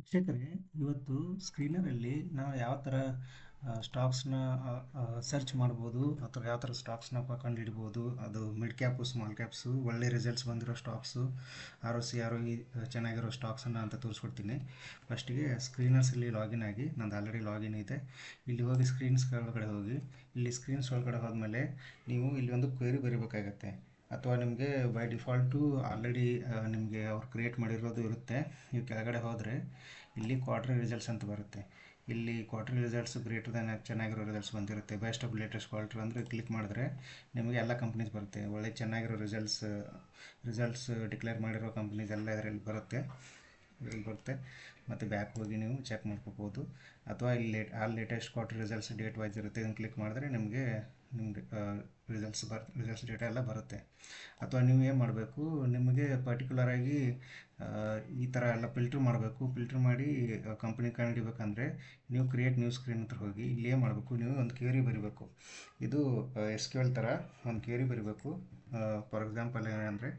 ವೀಕ್ಷಕರೇ, ಇವತ್ತು ಸ್ಕ್ರೀನರಲ್ಲಿ ನಾವು ಯಾವ ಥರ ಸ್ಟಾಕ್ಸ್ನ ಸರ್ಚ್ ಮಾಡ್ಬೋದು ಅಥವಾ ಯಾವ ಥರ ಸ್ಟಾಕ್ಸ್ನ ಕಂಡುಹಿಡ್ಬೋದು ಅದು ಮಿಡ್ ಕ್ಯಾಪು ಸ್ಮಾಲ್ ಕ್ಯಾಪ್ಸು ಒಳ್ಳೆ ರಿಸಲ್ಟ್ಸ್ ಬಂದಿರೋ stocks R O C, R O ಚೆನ್ನಾಗಿರೋ ಸ್ಟಾಕ್ಸನ್ನು ಅಂತ ತೋರಿಸ್ಕೊಡ್ತೀನಿ. ಫಸ್ಟಿಗೆ ಸ್ಕ್ರೀನರ್ಸಲ್ಲಿ ಲಾಗಿನ್ ಆಗಿ, ನಂದು ಆಲ್ರೆಡಿ ಲಾಗಿನ್ ಇದೆ. ಇಲ್ಲಿ ಹೋಗಿ ಸ್ಕ್ರೀನ್ಸ್ ಒಳಗಡೆ ಹೋಗಿ, ಇಲ್ಲಿ ಸ್ಕ್ರೀನ್ಸ್ ಒಳಗಡೆ ಹೋದ್ಮೇಲೆ ನೀವು ಇಲ್ಲಿ ಒಂದು ಕ್ವೇರಿ ಬರೀಬೇಕಾಗತ್ತೆ. ಅಥವಾ ನಿಮಗೆ ಬೈ ಡಿಫಾಲ್ಟು ಆಲ್ರೆಡಿ ನಿಮಗೆ ಅವ್ರು ಕ್ರಿಯೇಟ್ ಮಾಡಿರೋದು ಇರುತ್ತೆ. ನೀವು ಕೆಳಗಡೆ ಹೋದರೆ ಇಲ್ಲಿ ಕ್ವಾರ್ಟರ್ ರಿಸಲ್ಟ್ಸ್ ಅಂತ ಬರುತ್ತೆ. ಇಲ್ಲಿ ಕ್ವಾರ್ಟರ್ ರಿಸಲ್ಟ್ಸ್ ಗ್ರೇಟರ್ ದೆನ್ ಚೆನ್ನಾಗಿರೋ ರಿಸಲ್ಟ್ಸ್ ಬಂದಿರುತ್ತೆ. ಬೆಸ್ಟ್ ಆಫ್ ಲೇಟೆಸ್ಟ್ ಕ್ವಾರ್ಟರ್ ಅಂದರೆ ಕ್ಲಿಕ್ ಮಾಡಿದ್ರೆ ನಿಮಗೆ ಎಲ್ಲ ಕಂಪ್ನೀಸ್ ಬರುತ್ತೆ. ಒಳ್ಳೆ ಚೆನ್ನಾಗಿರೋ ರಿಸಲ್ಟ್ಸ್ ರಿಸಲ್ಟ್ಸ್ ಡಿಕ್ಲೇರ್ ಮಾಡಿರೋ ಕಂಪ್ನೀಸ್ ಎಲ್ಲ ಇದರಲ್ಲಿ ಬರುತ್ತೆ. ಇಲ್ಲಿ ಬರುತ್ತೆ. ಮತ್ತು ಬ್ಯಾಕ್ ಹೋಗಿ ನೀವು ಚೆಕ್ ಮಾಡ್ಕೋಬೋದು. ಅಥವಾ ಇಲ್ಲಿ ಲೇಟ್ ಆ latest quarter results date wise ಇರುತ್ತೆ, ಇದನ್ನು ಕ್ಲಿಕ್ ಮಾಡಿದ್ರೆ ನಿಮಗೆ ನಿಮಗೆ ರಿಸಲ್ಟ್ಸ್ ಬರ್ ರಿಸಲ್ಟ್ಸ್ ಡೇಟಾ ಎಲ್ಲ ಬರುತ್ತೆ. ಅಥವಾ ನೀವು ಏನು ಮಾಡಬೇಕು, ನಿಮಗೆ ಪರ್ಟಿಕ್ಯುಲರಾಗಿ ಈ ಥರ ಎಲ್ಲ ಫಿಲ್ಟ್ರ್ ಮಾಡಬೇಕು. ಫಿಲ್ಟ್ರ್ ಮಾಡಿ ಕಂಪ್ನಿ ಕಂಡುಹಿಡಿಬೇಕಂದ್ರೆ ನೀವು ಕ್ರಿಯೇಟ್ ನ್ಯೂ ಸ್ಕ್ರೀನ್ ಹತ್ರ ಹೋಗಿ, ಇಲ್ಲಿ ಏನು ಮಾಡಬೇಕು, ನೀವು ಒಂದು ಕ್ಯೂರಿ ಬರಿಬೇಕು. ಇದು ಎಸ್ ಕ್ಯೂ ಎಲ್ ಥರ ಒಂದು ಕ್ಯೂರಿ ಬರಿಬೇಕು. ಫಾರ್ ಎಕ್ಸಾಂಪಲ್ ಏನಂದರೆ,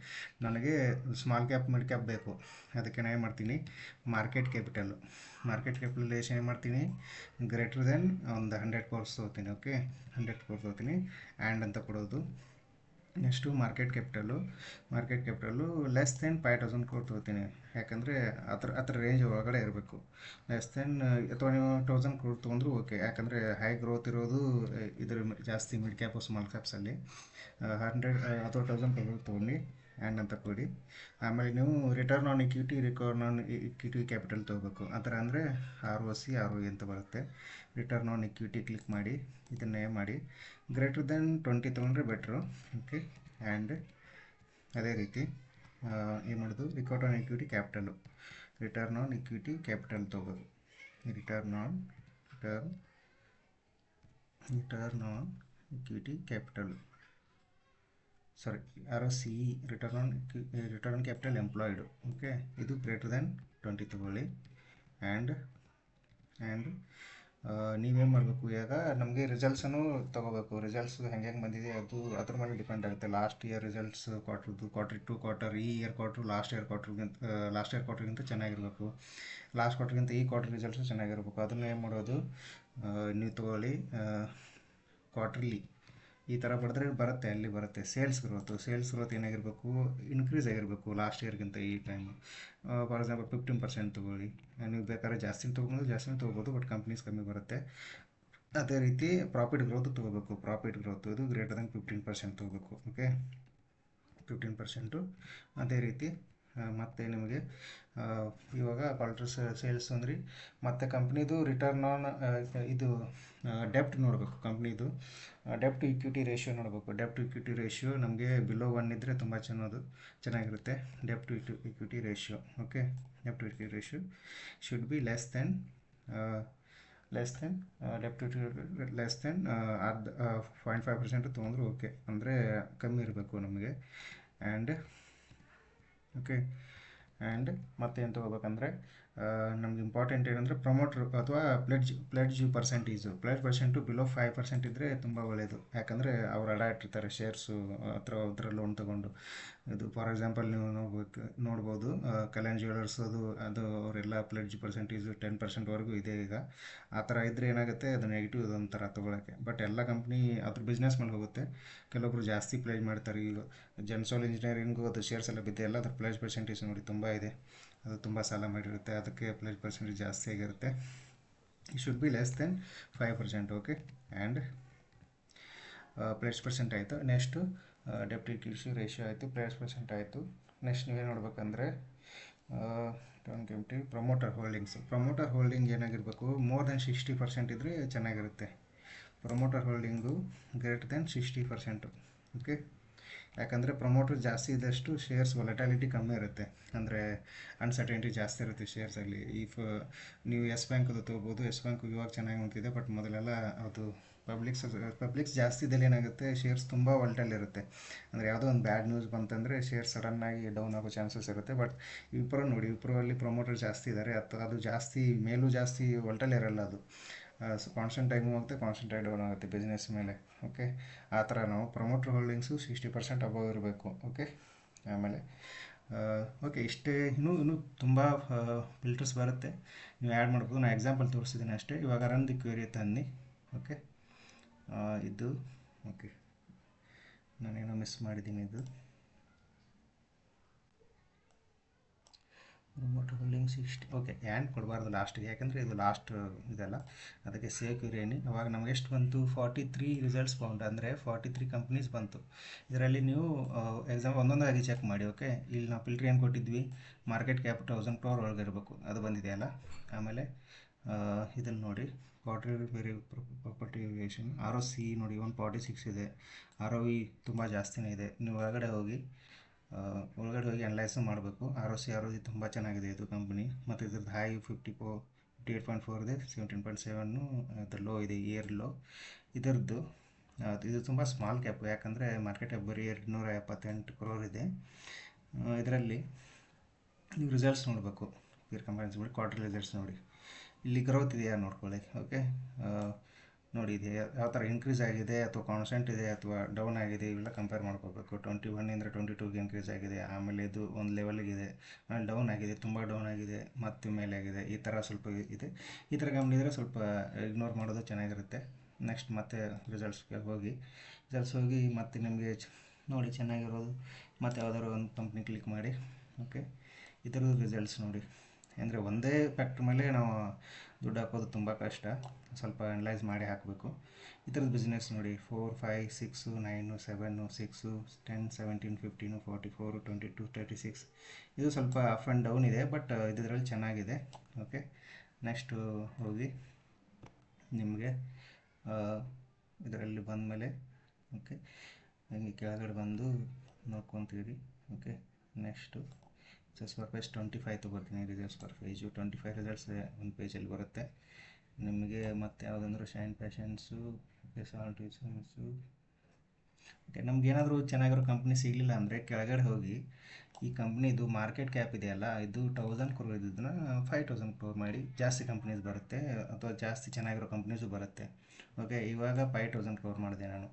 ನನಗೆ ಸ್ಮಾಲ್ ಕ್ಯಾಪ್ ಮಿಡ್ ಕ್ಯಾಪ್ ಬೇಕು. ಅದಕ್ಕೆ ನಾನು ಏನು ಮಾಡ್ತೀನಿ? ಮಾರ್ಕೆಟ್ ಕ್ಯಾಪಿಟಲ್ಲು ಮಾರ್ಕೆಟ್ ಕ್ಯಾಪಿಟಲೇಷನ್ ಏನು ಮಾಡ್ತೀನಿ? ಗ್ರೇಟರ್ ದೆನ್ ಒಂದು ಹಂಡ್ರೆಡ್ ಕೋರ್ಸ್ ತೊಗೋತೀನಿ ಓಕೆ ಹಂಡ್ರೆಡ್ ಕೋರ್ಸ್ ತೊಗೋತೀನಿ. ಆ್ಯಂಡ್ ಅಂತ ಕೊಡೋದು. Next market capital market capital less than five thousand ಕೊಡ್ ತೊಗೋತೀನಿ. ಯಾಕಂದರೆ ಅದ್ರ ಅದ್ರ ರೇಂಜ್ ಒಳಗಡೆ ಇರಬೇಕು. ಲೆಸ್ ದೆನ್ ಅಥವಾ ನೀವು ತೌಸಂಡ್ ಕೋಡ್ ತೊಗೊಂಡ್ರು ಓಕೆ ಯಾಕಂದರೆ ಹೈ ಗ್ರೋತ್ ಇರೋದು, ಇದ್ರ ಜಾಸ್ತಿ ಮಿಡ್ ಕ್ಯಾಪು ಸ್ಮಾಲ್ ಕ್ಯಾಪ್ಸಲ್ಲಿ ಹಂಡ್ರೆಡ್ ಅಥವಾ ತೌಸಂಡ್ ತೊಗೊಂಡು ತೊಗೊಂಡು ಆ್ಯಂಡ್ ಅಂತ ಕೊಡಿ. ಆಮೇಲೆ ನೀವು return on equity record on equity capital ತೊಗೋಬೇಕು. ಆ ಥರ ಅಂದರೆ R O C R O ಅಂತ ಬರುತ್ತೆ. ರಿಟರ್ನ್ ಆನ್ ಇಕ್ವಿಟಿ ಕ್ಲಿಕ್ ಮಾಡಿ, ಇದನ್ನೇ ಮಾಡಿ. ಗ್ರೇಟರ್ ದೆನ್ ಟ್ವೆಂಟಿ ತೊಗೊಂಡ್ರೆ ಬೆಟ್ರು ಓಕೆ ಆ್ಯಂಡ್ ಅದೇ ರೀತಿ ಏನು ಮಾಡೋದು? Record on equity capital return on equity capital ತೊಗೋದು return on return return on equity capital sorry R C return on return on capital employed okay ಇದು greater than twenty ತಗೊಳ್ಳಿ. And and ನೀವೇನು ಮಾಡಬೇಕು ಇವಾಗ? ನಮಗೆ ರಿಸಲ್ಟ್ಸನ್ನು ತೊಗೋಬೇಕು. ರಿಸಲ್ಟ್ಸ್ ಹೆಂಗೆ ಹೆಂಗೆ ಬಂದಿದೆ ಅದು ಅದ್ರ ಮೇಲೆ ಡಿಪೆಂಡ್ ಆಗುತ್ತೆ. ಲಾಸ್ಟ್ ಇಯರ್ ರಿಸಲ್ಟ್ಸ್ ಕ್ವಾರ್ಟ್ರದ್ದು ಕ್ವಾರ್ಟರ್ ಟು ಕ್ವಾರ್ಟರ್ ಈ ಇಯರ್ ಕ್ವಾರ್ಟ್ರು ಲಾಸ್ಟ್ ಇಯರ್ ಕ್ವಾರ್ಟ್ರಿಗಿಂತ ಲಾಸ್ಟ್ ಇಯರ್ ಕ್ವಾರ್ಟ್ರಿಗಿಂತ ಚೆನ್ನಾಗಿರಬೇಕು. ಲಾಸ್ಟ್ ಕ್ವಾರ್ಟ್ರಿಗಿಂತ ಈ ಕ್ವಾರ್ಟರ್ ರಿಸಲ್ಟ್ಸು ಚೆನ್ನಾಗಿರಬೇಕು. ಅದನ್ನು ಏನು ಮಾಡೋದು? ನೀವು ತೊಗೊಳ್ಳಿ ಕ್ವಾರ್ಟರ್ಲಿ ಈ ಥರ ಬರೆದ್ರೆ ಬರುತ್ತೆ, ಅಲ್ಲಿ ಬರುತ್ತೆ. ಸೇಲ್ಸ್ ಗ್ರೋತು ಸೇಲ್ಸ್ ಗ್ರೋತ್ ಏನಾಗಿರಬೇಕು ಇನ್ಕ್ರೀಸ್ ಆಗಿರಬೇಕು ಲಾಸ್ಟ್ ಇಯರ್ಗಿಂತ ಈ time for example fifteen percent ತೊಗೊಳ್ಳಿ. ನೀವು ಬೇಕಾದ್ರೆ ಜಾಸ್ತಿ ತೊಗೊಬೋದು ಜಾಸ್ತಿ ತೊಗೋಬೋದು ಬಟ್ ಕಂಪ್ನೀಸ್ ಕಮ್ಮಿ ಬರುತ್ತೆ. ಅದೇ ರೀತಿ ಪ್ರಾಫಿಟ್ ಗ್ರೋತ್ ತೊಗೋಬೇಕು. ಪ್ರಾಫಿಟ್ ಗ್ರೋತ್ ಇದು ಗ್ರೇಟರ್ ದ್ಯಾನ್ ಫಿಫ್ಟೀನ್ ಪರ್ಸೆಂಟ್ ತೊಗೋಬೇಕು ಓಕೆ ಫಿಫ್ಟೀನ್ ಪರ್ಸೆಂಟು ಅದೇ ರೀತಿ ಮತ್ತು ನಿಮಗೆ ಇವಾಗ ಕ್ವಾಲ್ಟರ್ಸ್ ಸೇಲ್ಸ್ ಅಂದ್ರಿ, ಮತ್ತು ಕಂಪ್ನಿದು ರಿಟರ್ನ್ ಆನ್ ಇದು ಡೆಪ್ಟ್ ನೋಡಬೇಕು ಕಂಪ್ನಿದು ಡೆಪ್ಟ್ ಇಕ್ವಿಟಿ ರೇಷಿಯೋ ನೋಡಬೇಕು. ಡೆಪ್ಟ್ ಇಕ್ವಿಟಿ ರೇಷಿಯೋ ನಮಗೆ ಬಿಲೋ ಒನ್ ಇದ್ದರೆ ತುಂಬ ಚೆನ್ನೋದು, ಚೆನ್ನಾಗಿರುತ್ತೆ. ಡೆಪ್ಟ್ ಇಕ್ವಿ equity ratio okay ಡೆಪ್ಟ್ equity ratio should be less then less than ಡೆಪ್ಟ್ less than ಅರ್ಧ ಪಾಯಿಂಟ್ ಫೈವ್ ಪರ್ಸೆಂಟ್ ತೊಗೊಂಡ್ರೆ ಓಕೆ ಅಂದರೆ ಕಮ್ಮಿ ಇರಬೇಕು ನಮಗೆ. ಆ್ಯಂಡ್ ಓಕೆ ಆ್ಯಂಡ್ ಮತ್ತೇನು ತೊಗೋಬೇಕಂದ್ರೆ ನಮ್ಗೆ ಇಂಪಾರ್ಟೆಂಟ್ ಏನಂದರೆ ಪ್ರಮೋಟ್ರ್ ಅಥವಾ pledge pledge percentage pledge percent below five percent ಇದ್ದರೆ ತುಂಬ ಒಳ್ಳೆಯದು ಯಾಕಂದರೆ ಅವ್ರು ಅಡ ಇಟ್ಟಿರ್ತಾರೆ ಶೇರ್ಸು ಅಥವಾ ಅದರ ಲೋನ್ ತೊಗೊಂಡು. ಇದು ಫಾರ್ ಎಕ್ಸಾಂಪಲ್ ನೀವು ನೋಡ್ಬೇಕು, ನೋಡ್ಬೋದು ಕಲ್ಯಾಣ್ ಜ್ಯುವೆಲರ್ಸ್ ಅದು ಅದು ಅವರೆಲ್ಲ ಪ್ಲೆಡ್ಜ್ ಪರ್ಸೆಂಟೇಜು ಟೆನ್ ಪರ್ಸೆಂಟ್ವರೆಗೂ ಇದೆ ಈಗ. ಆ ಥರ ಇದ್ದರೆ ಏನಾಗುತ್ತೆ, ಅದು ನೆಗೆಟಿವ್ ಅದೊಂಥರ ತೊಗೊಳಕ್ಕೆ. ಬಟ್ ಎಲ್ಲ ಕಂಪ್ನಿ ಅದ್ರ ಬಿಸ್ನೆಸ್ ಮೇಲೆ ಹೋಗುತ್ತೆ. ಕೆಲವೊಬ್ರು ಜಾಸ್ತಿ ಪ್ಲೇಜ್ ಮಾಡ್ತಾರೆ ಈಗ. ಜನ್ಸೋಲ್ ಇಂಜಿನಿಯರಿಂಗು ಅದು ಶೇರ್ಸ್ ಎಲ್ಲ ಬಿದ್ದೆ, ಎಲ್ಲ ಅದ್ರ ಪ್ಲೇಜ್ ಪರ್ಸೆಂಟೇಜ್ ನೋಡಿ ತುಂಬ ಇದೆ. ಅದು ತುಂಬ ಸಾಲ ಮಾಡಿರುತ್ತೆ. ಅದಕ್ಕೆ ಪ್ಲೇಸ್ ಪರ್ಸೆಂಟೇಜ್ ಜಾಸ್ತಿ ಆಗಿರುತ್ತೆ. ಈ should be less than five percent okay and pledge percent ಆಯಿತು. ನೆಕ್ಸ್ಟು ಡೆಪ್ಟಿ ಇಶ್ಯೂ ರೇಷಿಯೋ ಆಯಿತು. ಪ್ಲೇಸ್ ಪರ್ಸೆಂಟ್ ಆಯಿತು. ನೆಕ್ಸ್ಟ್ ನೀವೇನು ನೋಡ್ಬೇಕಂದ್ರೆ ಟೌನ್ ಕೆಮ್ಟಿ ಪ್ರಮೋಟರ್ ಹೋಲ್ಡಿಂಗ್ಸ್ ಪ್ರಮೋಟರ್ ಹೋಲ್ಡಿಂಗ್ ಏನಾಗಿರಬೇಕು? ಮೋರ್ ದೆನ್ ಸಿಕ್ಸ್ಟಿ ಪರ್ಸೆಂಟ್ ಇದ್ದರೆ ಚೆನ್ನಾಗಿರುತ್ತೆ. Promoter holding greater than sixty percent okay ಯಾಕಂದರೆ ಪ್ರಮೋಟರ್ ಜಾಸ್ತಿ ಇದ್ದಷ್ಟು ಶೇರ್ಸ್ ವೊಲಟಾಲಿಟಿ ಕಮ್ಮಿ ಇರುತ್ತೆ. ಅಂದರೆ ಅನ್ಸರ್ಟೈನಿಟಿ ಜಾಸ್ತಿ ಇರುತ್ತೆ ಶೇರ್ಸಲ್ಲಿ ಇಫ್ ನೀವು ಎಸ್ ಬ್ಯಾಂಕದು ತೊಗೋಬೋದು ಎಸ್ ಬ್ಯಾಂಕ್ ಇವಾಗ ಚೆನ್ನಾಗಿ ಹೊಂತಿದೆ ಬಟ್ ಮೊದಲೆಲ್ಲ ಅದು ಪಬ್ಲಿಕ್ಸ್ ಪಬ್ಲಿಕ್ಸ್ ಜಾಸ್ತಿ ಇದ್ದಲ್ಲಿ ಏನಾಗುತ್ತೆ ಶೇರ್ಸ್ ತುಂಬ ವಲ್ಟಲ್ ಇರುತ್ತೆ. ಅಂದರೆ ಯಾವುದೋ ಒಂದು ಬ್ಯಾಡ್ ನ್ಯೂಸ್ ಬಂತಂದರೆ ಶೇರ್ ಸಡನ್ನಾಗಿ ಡೌನ್ ಆಗೋ ಚಾನ್ಸಸ್ ಇರುತ್ತೆ. ಬಟ್ ವಿಪ್ರೋ ನೋಡಿ ವಿಪ್ರೋಲ್ಲಿ ಪ್ರಮೋಟರ್ ಜಾಸ್ತಿ ಇದ್ದಾರೆ ಅಥವಾ ಅದು ಜಾಸ್ತಿ, ಮೇಲೂ ಜಾಸ್ತಿ ವಲ್ಟಲ್ ಇರಲ್ಲ ಅದು. ಕಾನ್ಸ್ಟೆಂಟ್ ಆಗಿ ಮೂವ್ ಆಗುತ್ತೆ ಕಾನ್ಸ್ಟೆಂಟ್ ಆಗಿ ಡೌನ್ ಆಗುತ್ತೆ ಬಿಸ್ನೆಸ್ ಮೇಲೆ ಓಕೆ ಆ ಥರ ನಾವು promoter holdings sixty percent above ಇರಬೇಕು ಓಕೆ ಆಮೇಲೆ ಓಕೆ ಇಷ್ಟೇ, ಇನ್ನೂ ಇನ್ನೂ ತುಂಬ ಫಿಲ್ಟರ್ಸ್ ಬರುತ್ತೆ. ನೀವು ಆ್ಯಡ್ ಮಾಡ್ಬೋದು ನಾನು ಎಕ್ಸಾಂಪಲ್ ತೋರಿಸಿದ್ದೀನಿ ಅಷ್ಟೇ. ಇವಾಗ ರನ್ ದಿ ಕ್ವೇರಿ ತನ್ನಿ ಓಕೆ ಇದು ಓಕೆ ನಾನೇನೋ ಮಿಸ್ ಮಾಡಿದ್ದೀನಿ ಇದು. Remote holding sixty okay and ಕೊಡಬಾರ್ದು ಲಾಸ್ಟಿಗೆ ಯಾಕಂದರೆ ಇದು ಲಾಸ್ಟ್ ಇದೆಲ್ಲ. ಅದಕ್ಕೆ ಸೇವ್ ಇರೇನಿ ಅವಾಗ ನಮಗೆ ಎಷ್ಟು ಬಂತು? ಫಾರ್ಟಿ ತ್ರೀ ರಿಸಲ್ಟ್ಸ್ ಬೌಂಡ್ ಅಂದರೆ ಫಾರ್ಟಿ ತ್ರೀ ಕಂಪ್ನೀಸ್ ಬಂತು. ಇದರಲ್ಲಿ ನೀವು ಎಕ್ಸಾಮ್ ಒಂದೊಂದಾಗಿ ಚೆಕ್ ಮಾಡಿ ಓಕೆ ಇಲ್ಲಿ ನಾವು ಫಿಲ್ಟ್ರ್ ಏನು ಕೊಟ್ಟಿದ್ವಿ? ಮಾರ್ಕೆಟ್ ಕ್ಯಾಪ್ ತೌಸಂಡ್ ಕ್ರೋರ್ ಒಳಗೆ ಇರಬೇಕು. ಅದು ಬಂದಿದೆಯಲ್ಲ ಆಮೇಲೆ ಇದನ್ನು ನೋಡಿ. ಕ್ವಾರ್ಟರ್ ವೆರಿ ಪ್ರಾಪರ್ಟಿ ವೇಷನ್ ಆರ್ ಒ ಸಿ ನೋಡಿ ಒನ್ ಫಾರ್ಟಿ ಸಿಕ್ಸ್ ಇದೆ. ಆರ್ ಒ ವಿ ತುಂಬ ಜಾಸ್ತಿನೇ ಇದೆ. ನೀವು ಒಳಗಡೆ ಹೋಗಿ ಒಳಗಡೆ ಹೋಗಿ ಅನಲೈಸ್ ಮಾಡಬೇಕು. R O C R O C ತುಂಬ ಚೆನ್ನಾಗಿದೆ ಇದು ಕಂಪ್ನಿ ಮತ್ತು ಇದ್ರದ್ದು high fifty four fifty eight point four ಇದೆ ಸೆವೆಂಟೀನ್ ಪಾಯಿಂಟ್ ಸೆವೆನ್ನು ಅದ್ರ ಲೋ ಇದೆ ಇಯರ್ ಲೋ ಇದರದ್ದು ಇದು ತುಂಬ ಸ್ಮಾಲ್ ಕ್ಯಾಪ್ ಯಾಕಂದರೆ ಮಾರ್ಕೆಟ್ ಬರೀ ಎರಡು ನೂರ ಎಪ್ಪತ್ತೆಂಟು ಕ್ರೋರ್ ಇದೆ. ಇದರಲ್ಲಿ ನೀವು ರಿಸಲ್ಟ್ಸ್ ನೋಡಬೇಕು. ಪೀರ್ ಕಂಪೇರ್ಸ್ ಬಿಡಿ ಕ್ವಾರ್ಟರ್ ರಿಸಲ್ಟ್ಸ್ ನೋಡಿ. ಇಲ್ಲಿ ಗ್ರೋತ್ ಇದೆಯಾ ನೋಡ್ಕೊಳ್ಳಿ ಓಕೆ ನೋಡಿ, ಇದೆ ಯಾವ ಥರ ಇನ್ಕ್ರೀಸ್ ಆಗಿದೆ ಅಥವಾ ಕಾನ್ಸ್ಟೆಂಟ್ ಇದೆ ಅಥವಾ ಡೌನ್ ಆಗಿದೆ, ಇವೆಲ್ಲ ಕಂಪೇರ್ ಮಾಡ್ಕೋಬೇಕು. ಟ್ವೆಂಟಿ ಒನ್ನಿಂದ ಟ್ವೆಂಟಿ ಟೂಗೆ ಇನ್ಕ್ರೀಸ್ ಆಗಿದೆ, ಆಮೇಲೆ ಇದು ಒಂದು ಲೆವೆಲ್ಗಿದೆ ಆಮೇಲೆ ಡೌನ್ ಆಗಿದೆ, ತುಂಬ ಡೌನ್ ಆಗಿದೆ, ಮತ್ತೆ ಮೇಲೆ ಆಗಿದೆ. ಈ ಥರ ಸ್ವಲ್ಪ ಇದೆ. ಈ ಥರ ಗಮನಿದ್ರೆ ಸ್ವಲ್ಪ ಇಗ್ನೋರ್ ಮಾಡೋದು ಚೆನ್ನಾಗಿರುತ್ತೆ. ನೆಕ್ಸ್ಟ್ ಮತ್ತೆ ರಿಸಲ್ಟ್ಸ್ಗೆ ಹೋಗಿ. ರಿಸಲ್ಟ್ಸ್ ಹೋಗಿ ಮತ್ತೆ ನಿಮಗೆ ನೋಡಿ ಚೆನ್ನಾಗಿರೋದು. ಮತ್ತು ಯಾವುದಾದ್ರು ಒಂದು ಕಂಪ್ನಿ ಕ್ಲಿಕ್ ಮಾಡಿ. ಓಕೆ ಇದರದ್ದು ರಿಸಲ್ಟ್ಸ್ ನೋಡಿ. ಅಂದರೆ ಒಂದೇ ಫ್ಯಾಕ್ಟ್ರ್ ಮೇಲೆ ನಾವು ದುಡ್ಡು ಹಾಕೋದು ತುಂಬ ಕಷ್ಟ. ಸ್ವಲ್ಪ ಅನಲೈಸ್ ಮಾಡಿ ಹಾಕಬೇಕು. ಈ ಥರದ ಬಿಸ್ನೆಸ್ ನೋಡಿ four five six nine seven six ten seventeen fifteen forty four twenty two thirty six ಇದು ಸ್ವಲ್ಪ ಅಪ್ ಆ್ಯಂಡ್ ಡೌನ್ ಇದೆ ಬಟ್ ಇದರಲ್ಲಿ ಚೆನ್ನಾಗಿದೆ. ಓಕೆ ನೆಕ್ಸ್ಟು ಹೋಗಿ ನಿಮಗೆ ಇದರಲ್ಲಿ ಬಂದಮೇಲೆ ಓಕೆ ಹಂಗೆ ಕೆಳಗಡೆ ಬಂದು ನೋಡ್ಕೊತೀರಿ. Okay next results per page twenty five ತೊಗೊಳ್ತೀನಿ results per page. Twenty five results ಒಂದು ಪೇಜಲ್ಲಿ ಬರುತ್ತೆ. ನಿಮಗೆ ಮತ್ತು ಯಾವುದಂದ್ರೆ ಶೈನ್ ಪ್ಯಾಷನ್ಸು ಓಕೆ, ನಮ್ಗೆ ಏನಾದರೂ ಚೆನ್ನಾಗಿರೋ ಕಂಪ್ನಿ ಸಿಗಲಿಲ್ಲ ಅಂದರೆ ಕೆಳಗಡೆ ಹೋಗಿ ಈ ಕಂಪ್ನಿದು ಮಾರ್ಕೆಟ್ ಕ್ಯಾಪ್ ಇದೆಯಲ್ಲ ಇದು ತೌಸಂಡ್ ಕ್ರೋರ್ ಇದ್ದದನ್ನ ಫೈವ್ ತೌಸಂಡ್ ಕ್ರೋರ್ ಮಾಡಿ ಜಾಸ್ತಿ ಕಂಪ್ನೀಸ್ ಬರುತ್ತೆ ಅಥವಾ ಜಾಸ್ತಿ ಚೆನ್ನಾಗಿರೋ ಕಂಪ್ನೀಸು ಬರುತ್ತೆ. ಓಕೆ, ಇವಾಗ ಫೈವ್ ತೌಸಂಡ್ ಕ್ರೋರ್ ಮಾಡಿದೆ ನಾನು.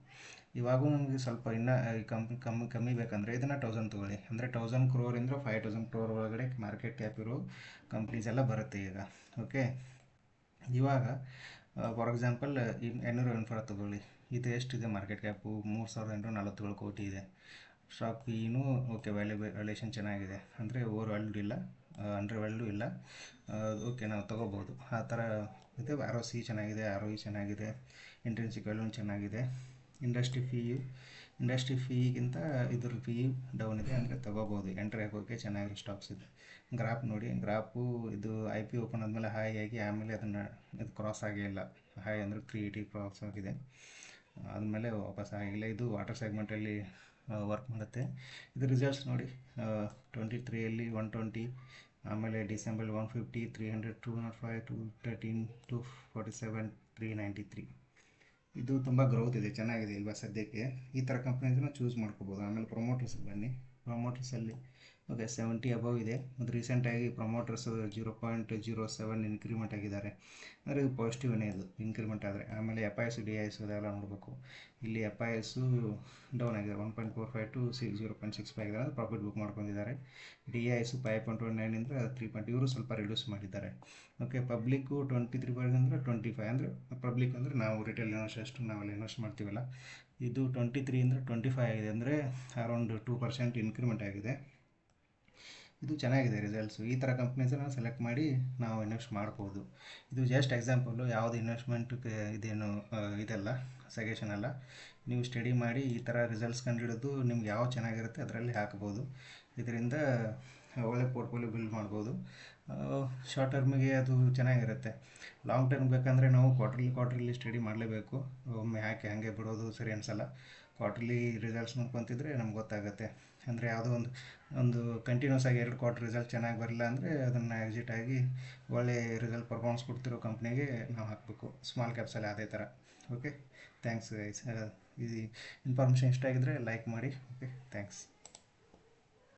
ಇವಾಗೂ ನಮಗೆ ಸ್ವಲ್ಪ ಇನ್ನೂ ಕಂಪ್ನಿ ಕಮ್ಮಿ ಕಮ್ಮಿ ಬೇಕಂದರೆ ಇದನ್ನು ತೌಸಂಡ್ ತೊಗೊಳ್ಳಿ. ಅಂದರೆ ತೌಸಂಡ್ ಕ್ರೋರಿಂದ ಫೈವ್ ತೌಸಂಡ್ ಕ್ರೋರ್ ಒಳಗಡೆ ಮಾರ್ಕೆಟ್ ಕ್ಯಾಪ್ ಇರೋ ಕಂಪ್ನೀಸ್ ಎಲ್ಲ ಬರುತ್ತೆ ಈಗ. ಓಕೆ, ಇವಾಗ ಫಾರ್ ಎಕ್ಸಾಂಪಲ್ ಈ ಎನ್ನೂರು ಎನ್ಫೋರ ತೊಗೊಳ್ಳಿ ಇದು ಎಷ್ಟಿದೆ ಮಾರ್ಕೆಟ್ ಕ್ಯಾಪು ಮೂರು ಸಾವಿರದ ಎಂಟು ನಲವತ್ತೇಳು ಕೋಟಿ ಇದೆ ಸ್ಟಾಕ್ ಪಿನೂ ಓಕೆ ವ್ಯಾಲ್ಯೂ ವ್ಯಾಲ್ಯೂಷನ್ ಚೆನ್ನಾಗಿದೆ ಅಂದರೆ ಓವರ್ ವ್ಯಾಲ್ಯೂಡ್ ಇಲ್ಲ ಅಂಡರ್ ವ್ಯಾಲ್ಯೂ ಇಲ್ಲ. ಓಕೆ ನಾವು ತೊಗೋಬೋದು. ಆ ಥರ ಇದೆ. ಆರ್ ಒ ಸಿ ಚೆನ್ನಾಗಿದೆ ಆರ್ ಒ ಇ ಚೆನ್ನಾಗಿದೆ ಇಂಟ್ರೆನ್ಸಿಕ್ ವ್ಯಾಲ್ಯೂ ಚೆನ್ನಾಗಿದೆ. ಇಂಡಸ್ಟ್ರಿ ಫೀಯು ಇಂಡಸ್ಟ್ರಿ ಫೀಗಿಂತ ಇದ್ರ ಫೀ ಡೌನ್ ಇದೆ ಅಂದರೆ ತೊಗೋಬೋದು. ಎಂಟ್ರಿ ಆಗೋಕ್ಕೆ ಚೆನ್ನಾಗಿರೋ ಸ್ಟಾಕ್ಸ್ ಇದೆ. ಗ್ರಾಫ್ ನೋಡಿ ಗ್ರಾಪು ಇದು ಐ ಪಿ ಓಪನ್ ಆದಮೇಲೆ ಹೈ ಆಗಿ ಆಮೇಲೆ ಅದನ್ನು ಇದು ಕ್ರಾಸ್ ಆಗೇ ಇಲ್ಲ. ಹೈ ಅಂದರೆ ತ್ರೀ ಕ್ರಾಸ್ ಆಗಿದೆ. ಆದಮೇಲೆ ವಾಪಸ್ ಆಗಿಲ್ಲ ಇದು ವಾಟರ್ ಸೆಗ್ಮೆಂಟಲ್ಲಿ ವರ್ಕ್ ಮಾಡುತ್ತೆ. ಇದು ರಿಸಲ್ಟ್ಸ್ ನೋಡಿ ಟ್ವೆಂಟಿ ತ್ರೀಯಲ್ಲಿ ಒನ್ ಟ್ವೆಂಟಿ ಆಮೇಲೆ December one fifty three hundred two naught five two thirteen two forty seven three ninety three ಇದು ತುಂಬ ಗ್ರೋತ್ ಇದೆ, ಚೆನ್ನಾಗಿದೆ ಇಲ್ವಾ ಸದ್ಯಕ್ಕೆ? ಈ ಥರ ಕಂಪ್ನೀಸನ್ನ ಚೂಸ್ ಮಾಡ್ಕೋಬೋದು. ಆಮೇಲೆ ಪ್ರೊಮೋಟರ್ಸ್ ಬನ್ನಿ. ಪ್ರೊಮೋಟರ್ಸಲ್ಲಿ ಓಕೆ ಸೆವೆಂಟಿ ಅಬವ್ ಇದೆ. ಮತ್ತು ರೀಸೆಂಟಾಗಿ promoters zero point zero seven increment ಆಗಿದ್ದಾರೆ. ಅಂದರೆ ಇದು ಪಾಸಿಟಿವ್ನೇ ಇದು ಇನ್ಕ್ರಿಮೆಂಟ್ ಆದರೆ. ಆಮೇಲೆ F I S D I S ಅದೆಲ್ಲ ನೋಡಬೇಕು. ಇಲ್ಲಿ ಎಫ್ ಐ ಎಸ್ಸು ಡೌನ್ ಆಗಿದೆ one point four five to C zero point six five ಆಗಿದೆ ಪ್ರಾಫಿಟ್ ಬುಕ್ ಮಾಡ್ಕೊಂಡಿದ್ದಾರೆ. D I S five point one ನೈನಿಂದ three point ಇವರು ಸ್ವಲ್ಪ ರಿಡ್ಯೂಸ್ ಮಾಡಿದ್ದಾರೆ. Okay public twenty three point ಅಂದರೆ ಟ್ವೆಂಟಿ ಫೈವ್ ಅಂದರೆ public ಅಂದರೆ ನಾವು ರಿಟೇಲ್ ಇನ್ವೆಸ್ಟ್ ಅಷ್ಟು ನಾವೆಲ್ಲ ಇನ್ವೆಸ್ಟ್ ಮಾಡ್ತೀವಲ್ಲ. ಇದು ಟ್ವೆಂಟಿ ತ್ರೀ ಅಂದರೆ ಟ್ವೆಂಟಿ ಫೈವ್ ಆಗಿದೆ. ಅಂದರೆ ಅರೌಂಡ್ ಟೂ ಪರ್ಸೆಂಟ್ ಇನ್ಕ್ರಿಮೆಂಟ್ ಆಗಿದೆ. ಇದು ಚೆನ್ನಾಗಿದೆ ರಿಸಲ್ಟ್ಸು ಈ ಥರ ಕಂಪ್ನೀಸನ್ನ ಸೆಲೆಕ್ಟ್ ಮಾಡಿ ನಾವು ಇನ್ವೆಸ್ಟ್ ಮಾಡ್ಬೋದು. ಇದು ಜಸ್ಟ್ ಎಕ್ಸಾಂಪಲ್ಲು ಯಾವುದು ಇನ್ವೆಸ್ಟ್ಮೆಂಟ್ಗೆ ಇದೇನು ಇದೆಲ್ಲ ಸಜೆಷನ್ ಅಲ್ಲ ನೀವು ಸ್ಟಡಿ ಮಾಡಿ ಈ ಥರ ರಿಸಲ್ಟ್ಸ್ ಕಂಡುಹಿಡಿದು ನಿಮ್ಗೆ ಯಾವ ಚೆನ್ನಾಗಿರುತ್ತೆ ಅದರಲ್ಲಿ ಹಾಕ್ಬೋದು. ಇದರಿಂದ ಒಳ್ಳೆ ಪೋರ್ಟ್ಫೋಲಿಯೋ ಬಿಲ್ಡ್ ಮಾಡ್ಬೋದು. ಶಾರ್ಟ್ ಟರ್ಮಿಗೆ ಅದು ಚೆನ್ನಾಗಿರುತ್ತೆ. ಲಾಂಗ್ ಟರ್ಮ್ ಬೇಕಂದರೆ ನಾವು ಕ್ವಾರ್ಟರ್ಲಿ ಕ್ವಾರ್ಟರ್ಲಿ ಸ್ಟಡಿ ಮಾಡಲೇಬೇಕು. ಒಮ್ಮೆ ಹಾಕಿ ಹಾಗೆ ಬಿಡೋದು ಸರಿ ಅನಿಸಲ್ಲ. ಕ್ವಾರ್ಟರ್ಲಿ ರಿಸಲ್ಟ್ಸ್ ನೋಡ್ಕೊತಿದ್ರೆ ನಮ್ಗೆ ಗೊತ್ತಾಗುತ್ತೆ. ಅಂದರೆ ಯಾವುದೋ ಒಂದು ಒಂದು ಕಂಟಿನ್ಯೂಸ್ ಆಗಿ ಎರಡು ಕ್ವಾರ್ಟರ್ ರಿಸಲ್ಟ್ ಚೆನ್ನಾಗಿ ಬರಲಿಲ್ಲ ಅಂದರೆ ಅದನ್ನು ಎಕ್ಸಿಟ್ ಆಗಿ ಒಳ್ಳೆ ರಿಸಲ್ಟ್ ಪರ್ಫಾರ್ಮೆನ್ಸ್ ಕೊಡ್ತಿರೋ ಕಂಪ್ನಿಗೆ ನಾವು ಹಾಕಬೇಕು. ಸ್ಮಾಲ್ ಕ್ಯಾಪ್ಸಲ್ಲಿ ಅದೇ ಥರ ಓಕೆ ಥ್ಯಾಂಕ್ಸ್ ಗೈಸ್ ಇದು ಇನ್ಫಾರ್ಮೇಷನ್ ಇಷ್ಟ ಆಗಿದ್ದರೆ ಲೈಕ್ ಮಾಡಿ. Okay thanks